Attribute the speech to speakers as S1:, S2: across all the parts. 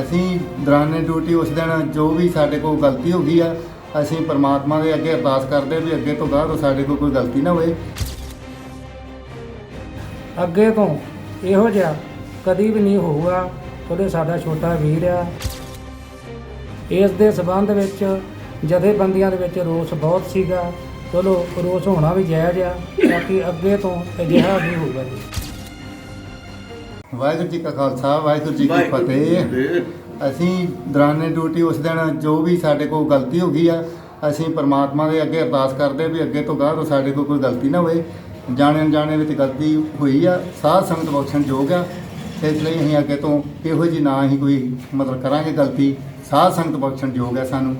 S1: ਅਸੀਂ ਦੌਰਾਨੇ ਡਿਊਟੀ ਉਸ ਦਿਨ ਜੋ ਵੀ ਸਾਡੇ ਕੋਲ ਗਲਤੀ ਹੋ ਗਈ ਆ, ਅਸੀਂ ਪਰਮਾਤਮਾ ਦੇ ਅੱਗੇ ਅਰਦਾਸ ਕਰਦੇ ਵੀ ਅੱਗੇ ਤੋਂ ਬਾਅਦ ਤੋਂ ਸਾਡੇ ਕੋਲ ਕੋਈ ਗਲਤੀ ਨਾ ਹੋਵੇ।
S2: ਅੱਗੇ ਤੋਂ ਇਹੋ ਜਿਹਾ ਕਦੀ ਵੀ ਨਹੀਂ ਹੋਊਗਾ, ਉਹਦੇ ਸਾਡਾ ਛੋਟਾ ਵੀਰ ਆ। ਇਸ ਦੇ ਸਬੰਧ ਵਿੱਚ ਜਥੇਬੰਦੀਆਂ ਦੇ ਵਿੱਚ ਰੋਸ ਬਹੁਤ ਸੀਗਾ। ਚਲੋ ਰੋਸ ਹੋਣਾ ਵੀ ਜਾਇਜ਼ ਆ, ਬਾਕੀ ਅੱਗੇ ਤੋਂ ਅਜਿਹਾ ਨਹੀਂ ਹੋਊਗਾ ਜੀ।
S1: ਵਾਹਿਗੁਰੂ ਜੀ ਕਾ ਖਾਲਸਾ ਵਾਹਿਗੁਰੂ ਜੀ ਕੀ ਫਤਿਹ। ਅਸੀਂ ਦੌਰਾਨੇ ਡਿਊਟੀ ਉਸ ਦਿਨ ਜੋ ਵੀ ਸਾਡੇ ਕੋਲ ਗਲਤੀ ਹੋ ਗਈ ਆ ਅਸੀਂ ਪਰਮਾਤਮਾ ਦੇ ਅੱਗੇ ਅਰਦਾਸ ਕਰਦੇ ਵੀ ਅੱਗੇ ਤੋਂ ਗਾਹ ਤੋਂ ਸਾਡੇ ਕੋਲ ਕੋਈ ਗਲਤੀ ਨਾ ਹੋਵੇ। ਜਾਣੇ ਅਣਜਾਣੇ ਵਿੱਚ ਗਲਤੀ ਹੋਈ ਆ ਸਾਧ ਸੰਗਤ ਬਖਸ਼ਣ ਯੋਗ ਆ। ਇਸ ਲਈ ਅਸੀਂ ਅੱਗੇ ਤੋਂ ਇਹੋ ਜੀ ਨਾ ਹੀ ਕੋਈ ਮਤਲਬ ਕਰਾਂਗੇ ਗਲਤੀ ਸਾਧ ਸੰਗਤ ਬਖਸ਼ਣ ਯੋਗ ਆ ਸਾਨੂੰ।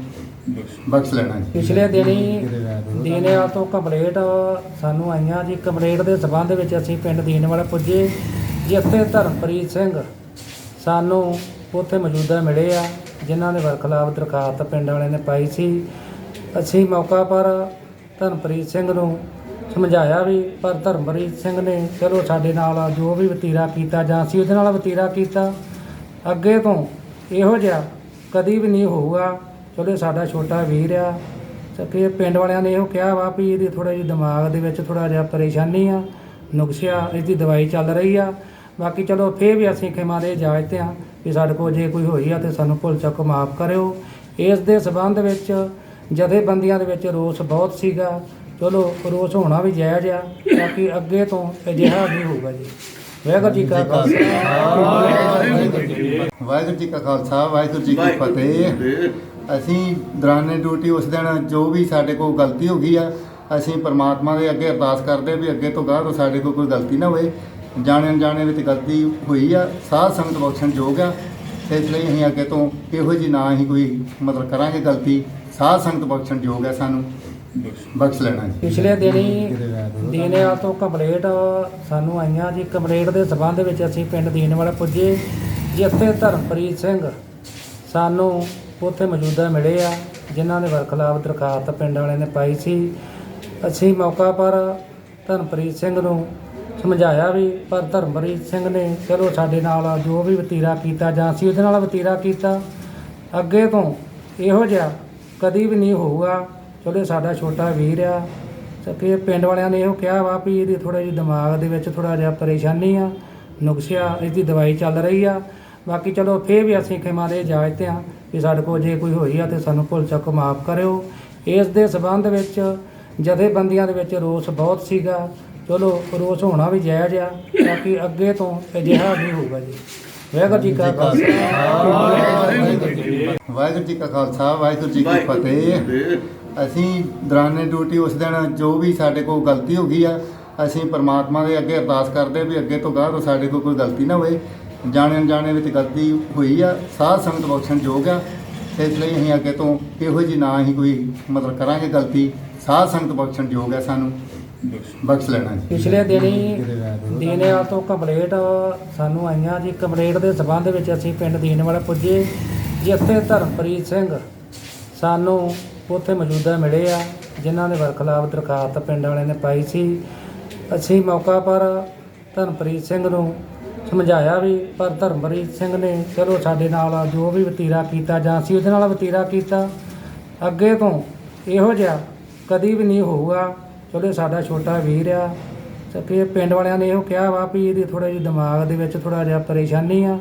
S1: ਬਖਸ਼ ਲੈਣਾ ਜੀ।
S2: ਪਿਛਲੇ ਦਿਨੀ ਦੀਨੇਵਾਲ ਤੋਂ ਕੰਪਲੇਂਟ ਸਾਨੂੰ ਆਈਆਂ ਜੀ ਕੰਪਲੇਂਟ ਦੇ ਸਬੰਧ ਵਿੱਚ ਅਸੀਂ ਪਿੰਡ ਦੀਨੇਵਾਲ ਪੁੱਜੇ। ਜਿੱਥੇ ਧਰਮਪ੍ਰੀਤ ਸਿੰਘ ਸਾਨੂੰ ਉੱਥੇ ਮੌਜੂਦਾ ਮਿਲੇ ਆ, ਜਿਨ੍ਹਾਂ ਦੇ ਵਰਖਲਾਫ ਦਰਖਾਸਤ ਪਿੰਡ ਵਾਲਿਆਂ ਨੇ ਪਾਈ ਸੀ। ਅਸੀਂ ਮੌਕਾ ਪਰ ਧਰਮਪ੍ਰੀਤ ਸਿੰਘ ਨੂੰ ਸਮਝਾਇਆ ਵੀ, ਪਰ ਧਰਮਪ੍ਰੀਤ ਸਿੰਘ ਨੇ ਚਲੋ ਸਾਡੇ ਨਾਲ ਜੋ ਵੀ ਵਤੀਰਾ ਕੀਤਾ ਜਾਂ ਅਸੀਂ ਉਹਦੇ ਨਾਲ ਵਤੀਰਾ ਕੀਤਾ, ਅੱਗੇ ਤੋਂ ਇਹੋ ਜਿਹਾ ਕਦੀ ਵੀ ਨਹੀਂ ਹੋਊਗਾ। ਚਲੋ ਸਾਡਾ ਛੋਟਾ ਵੀਰ ਆ ਕਿ ਪਿੰਡ ਵਾਲਿਆਂ ਨੇ ਇਹੋ ਕਿਹਾ ਵਾ ਵੀ ਇਹਦੀ ਥੋੜਾ ਜਿਹਾ ਦਿਮਾਗ ਦੇ ਵਿੱਚ ਥੋੜਾ ਜਿਹਾ ਪਰੇਸ਼ਾਨੀ ਆ। ਨੁਕਸਿਆ ਇਹਦੀ ਦਵਾਈ ਚੱਲ ਰਹੀ ਆ। ਬਾਕੀ ਚਲੋ ਫੇਰ ਵੀ ਅਸੀਂ ਖਿਮਾ ਦੇ ਇਜਾਜ਼ਤ ਆ ਵੀ ਸਾਡੇ ਕੋਲ ਜੇ ਕੋਈ ਹੋਈ ਆ ਤੇ ਸਾਨੂੰ ਭੁੱਲ ਚੁੱਕ ਮਾਫ ਕਰਿਓ। ਇਸ ਦੇ ਸਬੰਧ ਵਿੱਚ ਜਥੇਬੰਦੀਆਂ ਦੇ ਵਿੱਚ ਰੋਸ ਬਹੁਤ ਸੀਗਾ। ਚਲੋ ਰੋਸ ਹੋਣਾ ਵੀ ਜਾਇਜ਼ ਆ ਬਾਕੀ ਅੱਗੇ ਤੋਂ ਅਜਿਹਾ ਨਹੀਂ ਹੋਊਗਾ ਜੀ। ਵਾਹਿਗੁਰੂ ਜੀ ਕਾ ਖਾਲਸਾ।
S1: ਵਾਹਿਗੁਰੂ ਜੀ ਕਾ ਖਾਲਸਾ ਵਾਹਿਗੁਰੂ ਜੀ ਕੀ ਫਤਿਹ। ਅਸੀਂ ਦੌਰਾਨੇ ਡਿਊਟੀ ਉਸ ਦਿਨ ਜੋ ਵੀ ਸਾਡੇ ਕੋਲ ਗਲਤੀ ਹੋ ਗਈ ਆ ਅਸੀਂ ਪਰਮਾਤਮਾ ਦੇ ਅੱਗੇ ਅਰਦਾਸ ਕਰਦੇ ਵੀ ਅੱਗੇ ਤੋਂ ਗਾਹ ਤੋਂ ਸਾਡੇ ਕੋਲ ਕੋਈ ਗਲਤੀ ਨਾ ਹੋਵੇ ਜਾਣੇ ਅਣਜਾਣੇ ਵਿੱਚ ਗਲਤੀ ਹੋਈ ਆ ਸਾਧ ਸੰਗਤ ਬਖਸ਼ਣ ਯੋਗ ਆ। ਇਸ ਲਈ ਅਸੀਂ ਅੱਗੇ ਤੋਂ ਇਹੋ ਜੀ ਨਾ ਹੀ ਕੋਈ ਮਤਲਬ ਕਰਾਂਗੇ ਗਲਤੀ। ਸਾਧ ਸੰਗਤ ਬਖਸ਼ਣ ਯੋਗ ਆ ਸਾਨੂੰ। ਬਖਸ਼ ਲੈਣਾ ਜੀ।
S2: ਪਿਛਲੇ ਦਿਨੀ ਦੀਨੇਵਾਲ ਤੋਂ ਕੰਪਲੇਂਟ ਸਾਨੂੰ ਆਈਆਂ ਜੀ। ਕੰਪਲੇਂਟ ਦੇ ਸਬੰਧ ਵਿੱਚ ਅਸੀਂ ਪਿੰਡ ਦੀਨੇਵਾਲ ਪੁੱਜੇ ਜਿੱਥੇ ਧਰਮਪ੍ਰੀਤ ਸਿੰਘ ਸਾਨੂੰ ਉੱਥੇ ਮੌਜੂਦਾ ਮਿਲੇ ਆ ਜਿਨ੍ਹਾਂ ਦੇ ਵਰਖਲਾਫ ਦਰਖਾਸਤ ਪਿੰਡ ਵਾਲਿਆਂ ਨੇ ਪਾਈ ਸੀ। ਅਸੀਂ ਮੌਕਾ ਪਰ ਧਰਮਪ੍ਰੀਤ ਸਿੰਘ ਨੂੰ ਸਮਝਾਇਆ ਵੀ, ਪਰ ਧਰਮਪ੍ਰੀਤ ਸਿੰਘ ਨੇ ਚਲੋ ਸਾਡੇ ਨਾਲ ਜੋ ਵੀ ਵਤੀਰਾ ਕੀਤਾ ਜਾਂ ਅਸੀਂ ਉਹਦੇ ਨਾਲ ਵਤੀਰਾ ਕੀਤਾ, ਅੱਗੇ ਤੋਂ ਇਹੋ ਜਿਹਾ ਕਦੀ ਵੀ ਨਹੀਂ ਹੋਊਗਾ। ਚਲੋ ਸਾਡਾ ਛੋਟਾ ਵੀਰ ਆ ਕਿ ਪਿੰਡ ਵਾਲਿਆਂ ਨੇ ਇਹੋ ਕਿਹਾ ਵਾ ਵੀ ਇਹਦੀ ਥੋੜਾ ਜਿਹਾ ਦਿਮਾਗ ਦੇ ਵਿੱਚ ਥੋੜਾ ਜਿਹਾ ਪਰੇਸ਼ਾਨੀ ਆ, ਨੁਕਸਿਆ, ਇਹਦੀ ਦਵਾਈ ਚੱਲ ਰਹੀ ਆ। ਬਾਕੀ ਚਲੋ ਫੇਰ ਵੀ ਅਸੀਂ ਖਿਮਾ ਦੇ ਇਜਾਜ਼ਤ ਆ ਵੀ ਸਾਡੇ ਕੋਲ ਜੇ ਕੋਈ ਹੋਈ ਆ ਤੇ ਸਾਨੂੰ ਭੁੱਲ ਚੁੱਕ ਮਾਫ ਕਰਿਓ। ਇਸ ਦੇ ਸਬੰਧ ਵਿੱਚ ਜਥੇਬੰਦੀਆਂ ਦੇ ਵਿੱਚ ਰੋਸ ਬਹੁਤ ਸੀਗਾ। ਚਲੋ, ਰੋਸ ਹੋਣਾ ਵੀ ਜਾਇਜ਼ ਆ, ਬਾਕੀ ਅੱਗੇ ਤੋਂ ਅਜਿਹਾ ਨਹੀਂ ਹੋਊਗਾ ਜੀ। ਵਾਹਿਗੁਰੂ ਜੀ ਕਾ ਖਾਲਸਾ।
S1: ਵਾਹਿਗੁਰੂ ਜੀ ਕਾ ਖਾਲਸਾ, ਵਾਹਿਗੁਰੂ ਜੀ ਕੀ ਫਤਿਹ। ਅਸੀਂ ਦੌਰਾਨੇ ਡਿਊਟੀ ਉਸ ਦਿਨ ਜੋ ਵੀ ਸਾਡੇ ਕੋਲ ਗਲਤੀ ਹੋ ਗਈ ਆ, ਅਸੀਂ ਪਰਮਾਤਮਾ ਦੇ ਅੱਗੇ ਅਰਦਾਸ ਕਰਦੇ ਵੀ ਅੱਗੇ ਤੋਂ ਗਾਹ ਤੋਂ ਸਾਡੇ ਕੋਲ ਕੋਈ ਗਲਤੀ ਨਾ ਹੋਵੇ। ਜਾਣੇ ਅਣਜਾਣੇ ਵਿੱਚ ਗਲਤੀ ਹੋਈ ਆ ਸਾਧ ਸੰਗਤ ਬਖਸ਼ਣ ਯੋਗ ਆ। ਇਸ ਲਈ ਅਸੀਂ ਅੱਗੇ ਤੋਂ ਇਹੋ ਜੀ ਨਾ ਹੀ ਕੋਈ ਮਤਲਬ ਕਰਾਂਗੇ ਗਲਤੀ। ਸਾਧ ਸੰਗਤ ਬਖਸ਼ਣ ਯੋਗ ਆ ਸਾਨੂੰ। ਬਖਸ਼ ਲੈਣਾ ਜੀ।
S2: ਪਿਛਲੇ ਦਿਨੀ ਦੀਨੇਵਾਲ ਤੋਂ ਕੰਪਲੇਂਟ ਸਾਨੂੰ ਆਈਆਂ ਜੀ। ਕੰਪਲੇਂਟ ਦੇ ਸਬੰਧ ਵਿੱਚ ਅਸੀਂ ਪਿੰਡ ਦੀਨੇਵਾਲ ਪੁੱਜੇ। ਜਿੱਥੇ ਧਰਮਪ੍ਰੀਤ ਸਿੰਘ ਸਾਨੂੰ ਉੱਥੇ ਮੌਜੂਦਾ ਮਿਲੇ ਆ, ਜਿਨ੍ਹਾਂ ਦੇ ਵਰਖਲਾਫ ਦਰਖਾਸਤ ਪਿੰਡ ਵਾਲਿਆਂ ਨੇ ਪਾਈ ਸੀ। ਅਸੀਂ ਮੌਕਾ ਪਰ ਧਰਮਪ੍ਰੀਤ ਸਿੰਘ ਨੂੰ ਸਮਝਾਇਆ ਵੀ ਪਰ ਧਰਮਪ੍ਰੀਤ ਸਿੰਘ ਨੇ, ਚਲੋ ਸਾਡੇ ਨਾਲ ਜੋ ਵੀ ਵਤੀਰਾ ਕੀਤਾ ਜਾਂ ਅਸੀਂ ਉਹਦੇ ਨਾਲ ਵਤੀਰਾ ਕੀਤਾ, ਅੱਗੇ ਤੋਂ ਇਹੋ ਜਿਹਾ ਕਦੀ ਵੀ ਨਹੀਂ ਹੋਊਗਾ। ਚਲੋ ਸਾਡਾ ਛੋਟਾ ਵੀਰ ਆ, ਤੇ ਕਿ ਪਿੰਡ ਵਾਲਿਆਂ ਨੇ ਇਹੋ ਕਿਹਾ ਵਾ ਵੀ ਇਹਦੀ ਥੋੜਾ ਜਿਹਾ ਦਿਮਾਗ ਦੇ ਵਿੱਚ ਥੋੜਾ ਜਿਹਾ ਪਰੇਸ਼ਾਨੀ ਆ,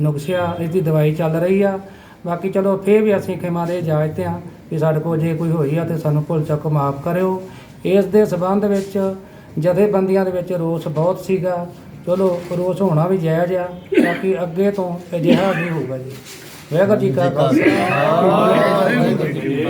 S2: ਨੁਕਸਿਆ, ਇਹਦੀ ਦਵਾਈ ਚੱਲ ਰਹੀ ਆ। ਬਾਕੀ ਚਲੋ ਫੇਰ ਵੀ ਅਸੀਂ ਖਿਮਾ ਦੇ ਇਜਾਜ਼ਤ ਆ ਵੀ ਸਾਡੇ ਕੋਲ ਜੇ ਕੋਈ ਹੋਈ ਆ ਤੇ ਸਾਨੂੰ ਭੁੱਲ ਚੱਕ ਮਾਫ ਕਰਿਓ। ਇਸ ਦੇ ਸਬੰਧ ਵਿੱਚ ਜਥੇਬੰਦੀਆਂ ਦੇ ਵਿੱਚ ਰੋਸ ਬਹੁਤ ਸੀਗਾ। ਚਲੋ ਰੋਸ ਹੋਣਾ ਵੀ ਜਾਇਜ਼ ਆ, ਬਾਕੀ ਅੱਗੇ ਤੋਂ ਅਜਿਹਾ ਨਹੀਂ ਹੋਊਗਾ ਜੀ। ਵਾਹਿਗੁਰੂ ਜੀ ਕਾ ਖਾਲਸਾ।